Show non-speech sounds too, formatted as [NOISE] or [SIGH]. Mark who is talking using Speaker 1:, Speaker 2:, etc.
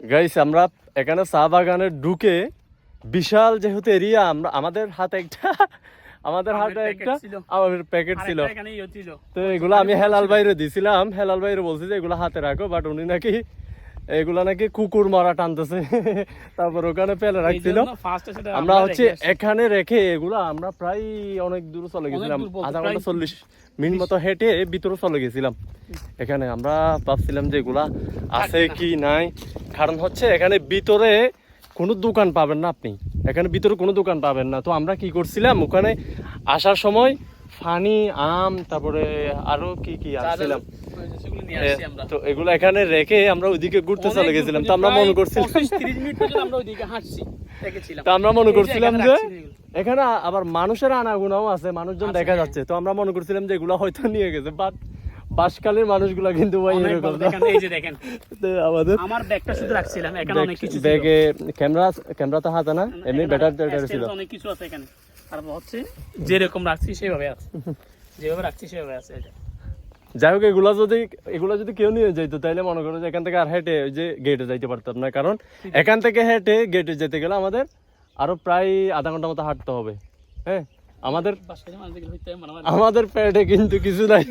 Speaker 1: Guys আমরা এখানে চা বাগানে ঢুকে বিশাল যেহেতু এরিয়া আমরা আমাদের হাতে একটা আমাদের হাতে একটা আমাদের প্যাকেট ছিল।
Speaker 2: ইয়ে ছিল।
Speaker 1: তো এগুলো আমি হেলাল বাইরে দিছিলাম। হেলাল বাইরে বলছি যে এগুলো হাতে রাখো বাট উনি নাকি এগুলা নাকি কুকুর মারা টানতেছে। তারপর ওখানে ফেলে রাখছিল। আমরা হচ্ছে এখানে রেখে এগুলা আমরা প্রায় অনেক দূর চলে গেছিলাম। আধা ঘণ্টা চল্লিশ মিনিট মতো হেঁটে ভিতরে চলে গেছিলাম। এখানে আমরা ভাবছিলাম যে এগুলা আছে কি নাই। কারণ হচ্ছে এখানে ভিতরে কোনো দোকান পাবেন না আপনি। এখানে ভিতরে কোনো দোকান পাবেন না। তো আমরা কি করছিলাম? ওখানে আসার সময় ফানি আম তারপরে আরও কি কি
Speaker 2: যা যা
Speaker 1: আনছিলাম
Speaker 2: হয়েছে সেগুলো নিয়ে
Speaker 1: এ,
Speaker 2: আসছি আমরা।
Speaker 1: তো এগুলো এখানে রেখে আমরা ওইদিকে ঘুরতে চলে গেছিলাম। তো আমরা মনে করছিলাম
Speaker 2: 25-30 মিনিট পর্যন্ত আমরা ওইদিকে হাঁটছি, দেখেছিলাম।
Speaker 1: তো আমরা মনে করছিলাম যে এখানে আবার মানুষের আনাগুনাও আছে মানুষজন দেখা
Speaker 2: হ্যাঁ।
Speaker 1: যাচ্ছে। তো আমরা মনে করছিলাম যে এগুলো হয়তো নিয়ে গেছে বাট বাসকালের মানুষগুলা কিন্তু ভাই এরকম
Speaker 2: দেখেন, এই যে দেখেন। [LAUGHS]
Speaker 1: তো আমাদের
Speaker 2: আমার ব্যাগটা শুধু রাখছিলাম এখানে অনেক কিছু
Speaker 1: ব্যাগে ক্যামেরা ক্যামেরা তো হাতে না এমনি ব্যাটার
Speaker 2: stand
Speaker 1: ছিল।
Speaker 2: অনেক কিছু আছে এখানে। তারপর হচ্ছে যেরকম রাখছি সেভাবে আছে। [LAUGHS] যেভাবে রাখছি সেভাবে আছে এটা।
Speaker 1: যাই হোক এগুলা যদি এগুলা যদি কেউ নিয়ে যাইতো তাহলে মনে করো যে এখান থেকে আর হেঁটে ওই যে গেটে যাইতে পারতাম না। কারণ এখান থেকে হেঁটে গেটে যেতে গেলে আমাদের আরও প্রায় আধা ঘণ্টা মতো হাঁটতে হবে। হ্যাঁ? আমাদের আমাদের পেটে কিন্তু কিছু নাই।